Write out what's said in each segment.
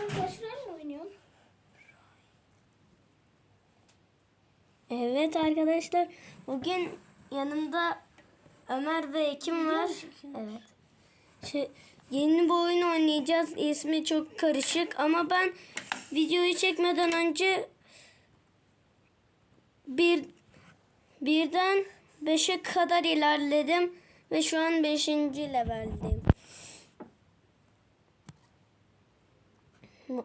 Sen Clash Royale mi oynuyorsun? Evet arkadaşlar bugün yanımda Ömer ve Ekim var. Evet. Şey, yeni bir oyun oynayacağız. İsmi çok karışık ama ben videoyu çekmeden önce bir birden beşe kadar ilerledim ve şu an beşinci leveldeyim. Video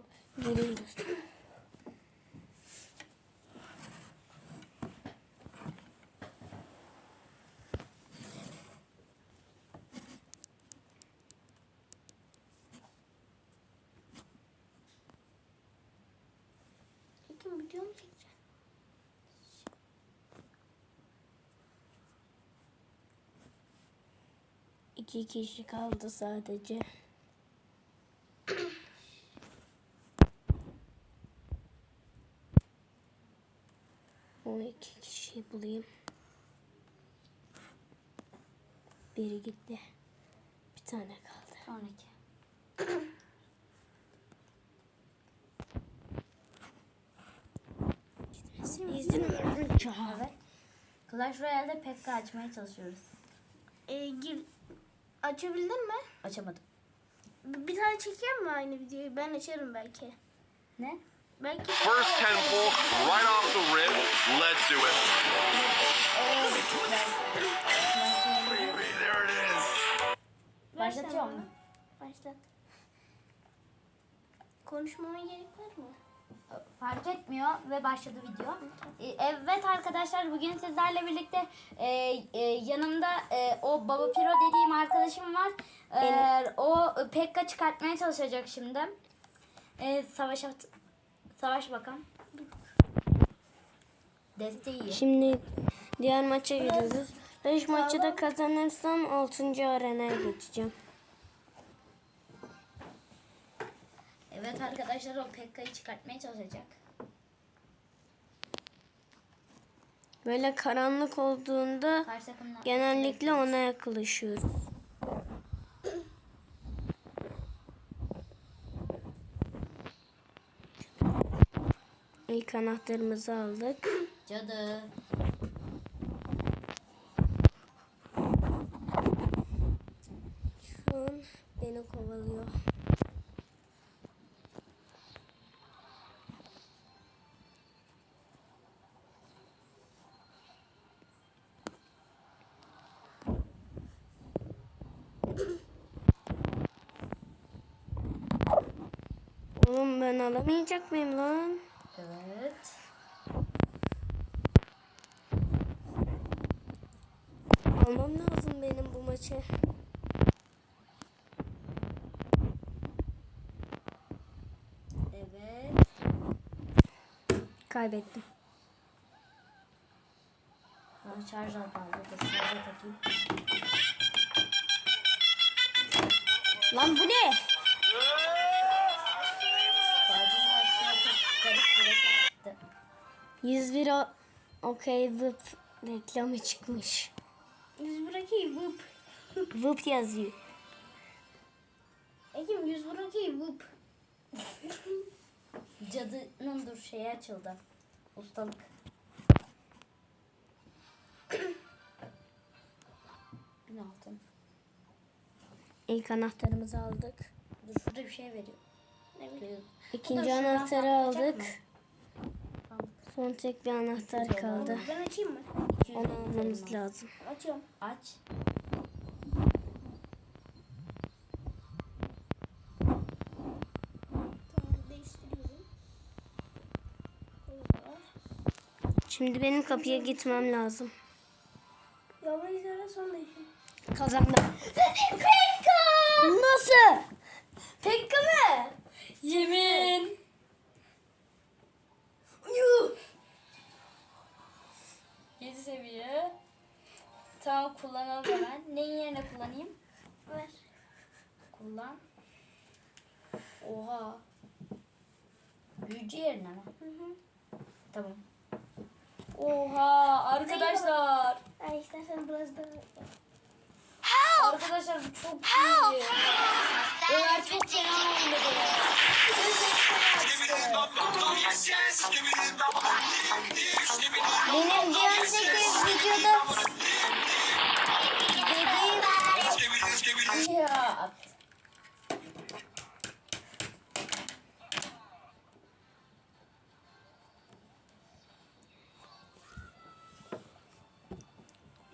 mu çekeceksin? İki kişi kaldı sadece. O iki kişiyi bulayım. Biri gitti. Bir tane kaldı. Sonraki. İzin verin. Evet. Clash Royale'de pekka açmaya çalışıyoruz. Ee, gir. Açabildin mi? Açamadım. Bir, bir tane çekeyim mi aynı videoyu? Ben açarım belki. Ne? Belki First 10 pull, right off the rip. Let's do it. Baby, there it is. Başlatıyor mu? Başlat. Konuşmama gerek var mı? Fark etmiyor ve başladı video. Ee, Evet arkadaşlar bugün sizlerle birlikte e, e, yanımda e, o Baba Piro dediğim arkadaşım var. E, o pekka çıkartmaya çalışacak şimdi. E, savaş at- savaş bakalım. Desteği. Şimdi diğer maça gidiyoruz. 5 maçı da kazanırsam 6. arenaya geçeceğim. Evet arkadaşlar o pekkayı çıkartmaya çalışacak. Böyle karanlık olduğunda genellikle ona yaklaşıyoruz. İlk anahtarımızı aldık. Cadı. Şu an beni kovalıyor. Oğlum ben alamayacak mıyım lan? Evet. Almam lazım benim bu maçı. Evet. Kaybettim. Bana şarj al bari. Dur şarja takayım. Lan bu ne? Fatih'in karşısına çok garip bir reklam çıktı. 101 o- okey vıp reklamı çıkmış. Yüz bırakayım vıp. Vıp yazıyor. Ekim yüz bırakayım vıp. Cadının dur şeyi açıldı. Ustalık. Bin altın. İlk anahtarımızı aldık. Dur şurada bir şey veriyor. Ne bileyim. İkinci şuradan anahtarı aldık. Son tek bir anahtar kaldı. Ben açayım mı? Onu almamız lazım. Açıyorum. Aç. Tamam değiştiriyorum. Böyle var. Şimdi benim kapıya gitmem lazım. Yavru izlere son değişim. Kazandım. Pekka! Nasıl? Pekka mı? Yemin. Yuh! 7 seviye. Tamam kullanalım hemen. Neyin yerine kullanayım? Ver. Kullan. Oha. Büyücü yerine mi? Hı hı. Tamam. Oha arkadaşlar. Ay istersen biraz daha. Arkadaşlar bu çok iyi. Ömer çok fena oynadı. Benim bir önceki videoda dediğim Ya.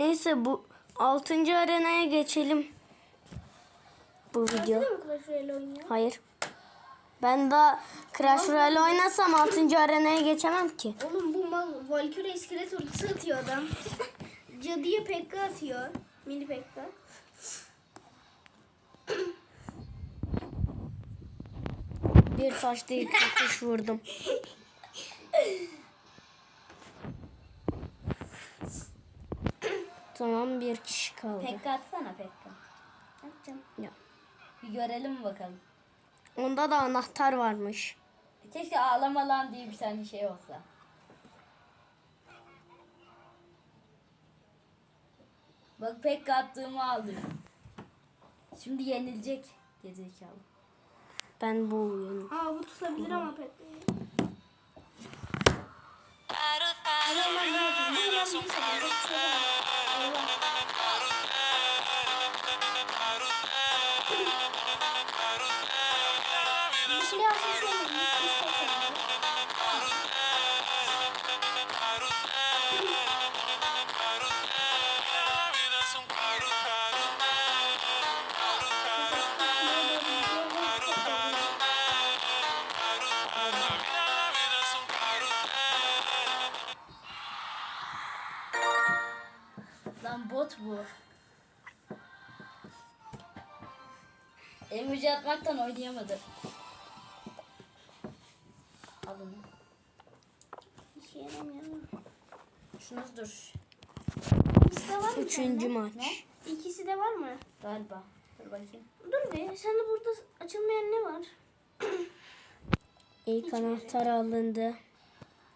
Neyse bu 6. arenaya geçelim. Bu video. Hayır. Ben daha Crash Royale oynasam 6. arenaya geçemem ki. Oğlum bu mal Valkyrie iskelet ordusu atıyor adam. Cadıya Pekka atıyor. Mini Pekka. Bir taş değil kuş vurdum. tamam bir kişi kaldı. Pekka atsana Pekka. Atacağım. Ya. Bir görelim bakalım. Onda da anahtar varmış. Keşke ağlama lan diye bir tane şey olsa. Bak Pekka attığımı aldı. Şimdi yenilecek gerizekalı. Ben bu oyunu. Aa bu tutabilir ama sabah. Çok severim. Eyvah. Emoji atmaktan oynayamadı. Alın. İşe yaramıyor. Şunu dur. İkisi de var mı? Üçüncü sende? maç. İkisi de var mı? Galiba. Dur bakayım. Dur be. Sende burada açılmayan ne var? İlk anahtar alındı.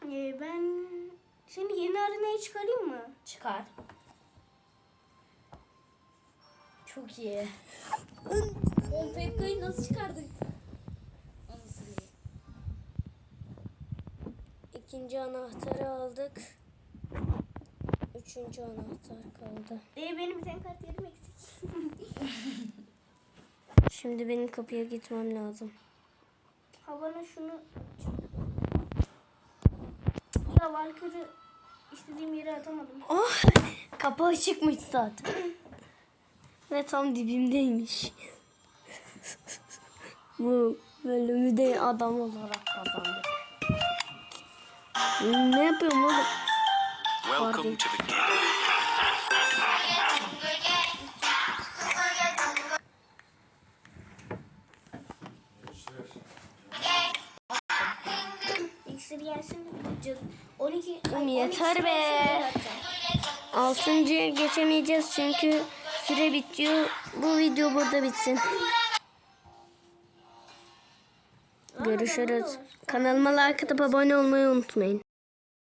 Ee, ben seni yeni arenaya çıkarayım mı? Çıkar. Çok iyi. O Pekka'yı nasıl çıkardık? İkinci anahtarı aldık. Üçüncü anahtar kaldı. Ee, benim bir tane kart yerim eksik. Şimdi benim kapıya gitmem lazım. Ha bana şunu... Ya Valkyrie istediğim yere atamadım. Oh, kapı açıkmış zaten. Ve tam dibimdeymiş. Bu bölümü de adam olarak kazandık. Ne yapıyorum oğlum? Welcome to the game. İksir yersin. Cadı- 12... Oğlum ay, yeter 12 be. Altıncıya geçemeyeceğiz çünkü süre bitiyor. Bu video burada bitsin. Görüşürüz. Kanalıma like atıp abone olmayı unutmayın.